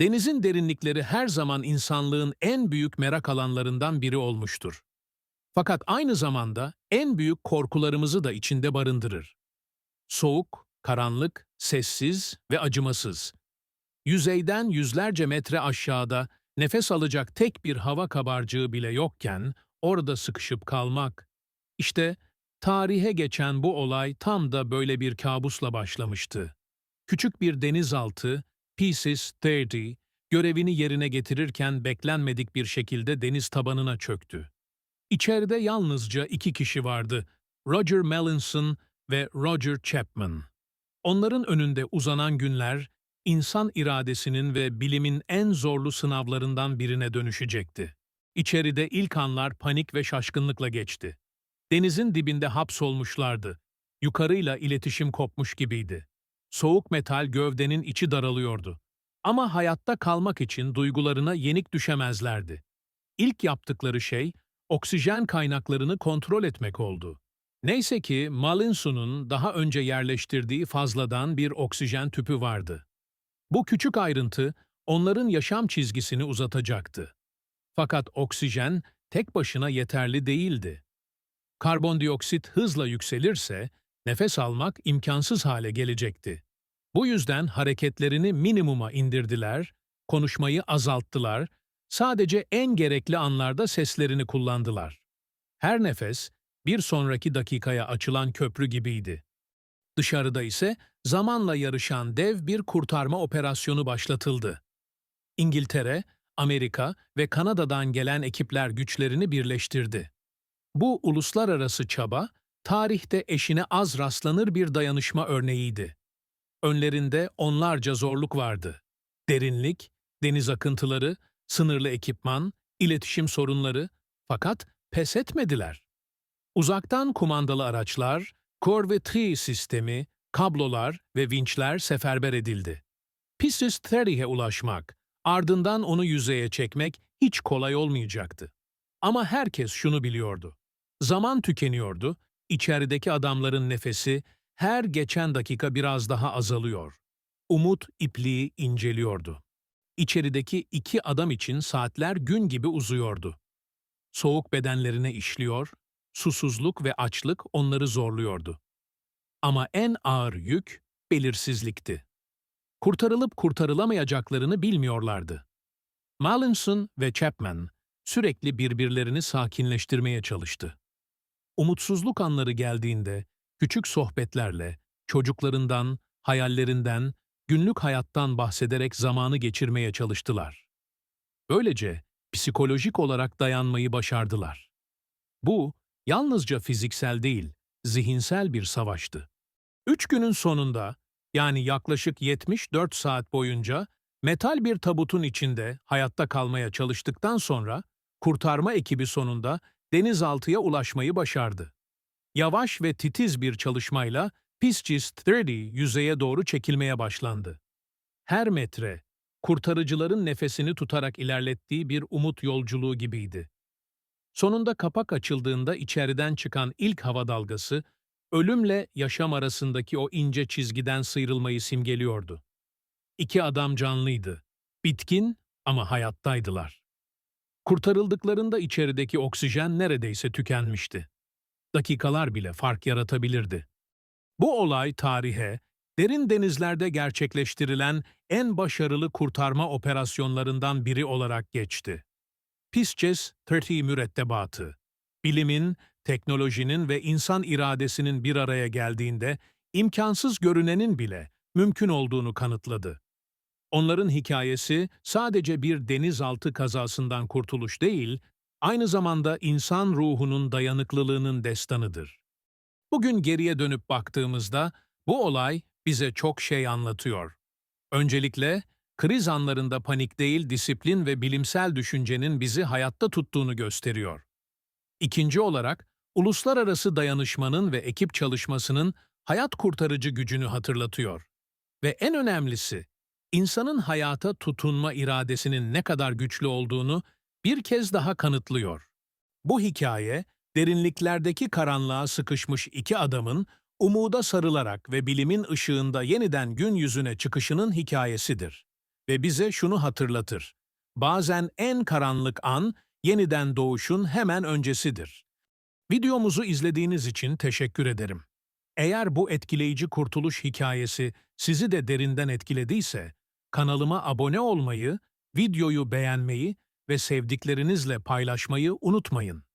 Denizin derinlikleri her zaman insanlığın en büyük merak alanlarından biri olmuştur. Fakat aynı zamanda en büyük korkularımızı da içinde barındırır. Soğuk, karanlık, sessiz ve acımasız. Yüzeyden yüzlerce metre aşağıda nefes alacak tek bir hava kabarcığı bile yokken orada sıkışıp kalmak. İşte tarihe geçen bu olay tam da böyle bir kabusla başlamıştı. Küçük bir denizaltı, Pieces 30, görevini yerine getirirken beklenmedik bir şekilde deniz tabanına çöktü. İçeride yalnızca iki kişi vardı, Roger Mallinson ve Roger Chapman. Onların önünde uzanan günler, insan iradesinin ve bilimin en zorlu sınavlarından birine dönüşecekti. İçeride ilk anlar panik ve şaşkınlıkla geçti. Denizin dibinde hapsolmuşlardı. Yukarıyla iletişim kopmuş gibiydi. Soğuk metal gövdenin içi daralıyordu. Ama hayatta kalmak için duygularına yenik düşemezlerdi. İlk yaptıkları şey, oksijen kaynaklarını kontrol etmek oldu. Neyse ki Mallinson'un daha önce yerleştirdiği fazladan bir oksijen tüpü vardı. Bu küçük ayrıntı onların yaşam çizgisini uzatacaktı. Fakat oksijen tek başına yeterli değildi. Karbondioksit hızla yükselirse nefes almak imkansız hale gelecekti. Bu yüzden hareketlerini minimuma indirdiler, konuşmayı azalttılar, sadece en gerekli anlarda seslerini kullandılar. Her nefes bir sonraki dakikaya açılan köprü gibiydi. Dışarıda ise zamanla yarışan dev bir kurtarma operasyonu başlatıldı. İngiltere, Amerika ve Kanada'dan gelen ekipler güçlerini birleştirdi. Bu uluslararası çaba, tarihte eşine az rastlanır bir dayanışma örneğiydi. Önlerinde onlarca zorluk vardı. Derinlik, deniz akıntıları, sınırlı ekipman, iletişim sorunları, fakat pes etmediler. Uzaktan kumandalı araçlar, Corvetry sistemi, kablolar ve vinçler seferber edildi. Pistis 30'e ulaşmak, ardından onu yüzeye çekmek hiç kolay olmayacaktı. Ama herkes şunu biliyordu. Zaman tükeniyordu, içerideki adamların nefesi her geçen dakika biraz daha azalıyor. Umut ipliği inceliyordu. İçerideki iki adam için saatler gün gibi uzuyordu. Soğuk bedenlerine işliyor, susuzluk ve açlık onları zorluyordu. Ama en ağır yük belirsizlikti. Kurtarılıp kurtarılamayacaklarını bilmiyorlardı. Mallinson ve Chapman sürekli birbirlerini sakinleştirmeye çalıştı. Umutsuzluk anları geldiğinde küçük sohbetlerle, çocuklarından, hayallerinden, günlük hayattan bahsederek zamanı geçirmeye çalıştılar. Böylece psikolojik olarak dayanmayı başardılar. Bu, yalnızca fiziksel değil, zihinsel bir savaştı. Üç günün sonunda, yani yaklaşık 74 saat boyunca, metal bir tabutun içinde hayatta kalmaya çalıştıktan sonra, kurtarma ekibi sonunda denizaltıya ulaşmayı başardı. Yavaş ve titiz bir çalışmayla Piscis 30 yüzeye doğru çekilmeye başlandı. Her metre, kurtarıcıların nefesini tutarak ilerlettiği bir umut yolculuğu gibiydi. Sonunda kapak açıldığında içeriden çıkan ilk hava dalgası, ölümle yaşam arasındaki o ince çizgiden sıyrılmayı simgeliyordu. İki adam canlıydı, bitkin ama hayattaydılar. Kurtarıldıklarında içerideki oksijen neredeyse tükenmişti. Dakikalar bile fark yaratabilirdi. Bu olay tarihe, derin denizlerde gerçekleştirilen en başarılı kurtarma operasyonlarından biri olarak geçti. Pisces 30 mürettebatı, bilimin, teknolojinin ve insan iradesinin bir araya geldiğinde imkansız görünenin bile mümkün olduğunu kanıtladı. Onların hikayesi sadece bir denizaltı kazasından kurtuluş değil, aynı zamanda insan ruhunun dayanıklılığının destanıdır. Bugün geriye dönüp baktığımızda bu olay bize çok şey anlatıyor. Öncelikle, kriz anlarında panik değil disiplin ve bilimsel düşüncenin bizi hayatta tuttuğunu gösteriyor. İkinci olarak, uluslararası dayanışmanın ve ekip çalışmasının hayat kurtarıcı gücünü hatırlatıyor. Ve en önemlisi, insanın hayata tutunma iradesinin ne kadar güçlü olduğunu bir kez daha kanıtlıyor. Bu hikaye, derinliklerdeki karanlığa sıkışmış iki adamın umuda sarılarak ve bilimin ışığında yeniden gün yüzüne çıkışının hikayesidir. ve bize şunu hatırlatır. Bazen en karanlık an yeniden doğuşun hemen öncesidir. Videomuzu izlediğiniz için teşekkür ederim. Eğer bu etkileyici kurtuluş hikayesi sizi de derinden etkilediyse, kanalıma abone olmayı, videoyu beğenmeyi ve sevdiklerinizle paylaşmayı unutmayın.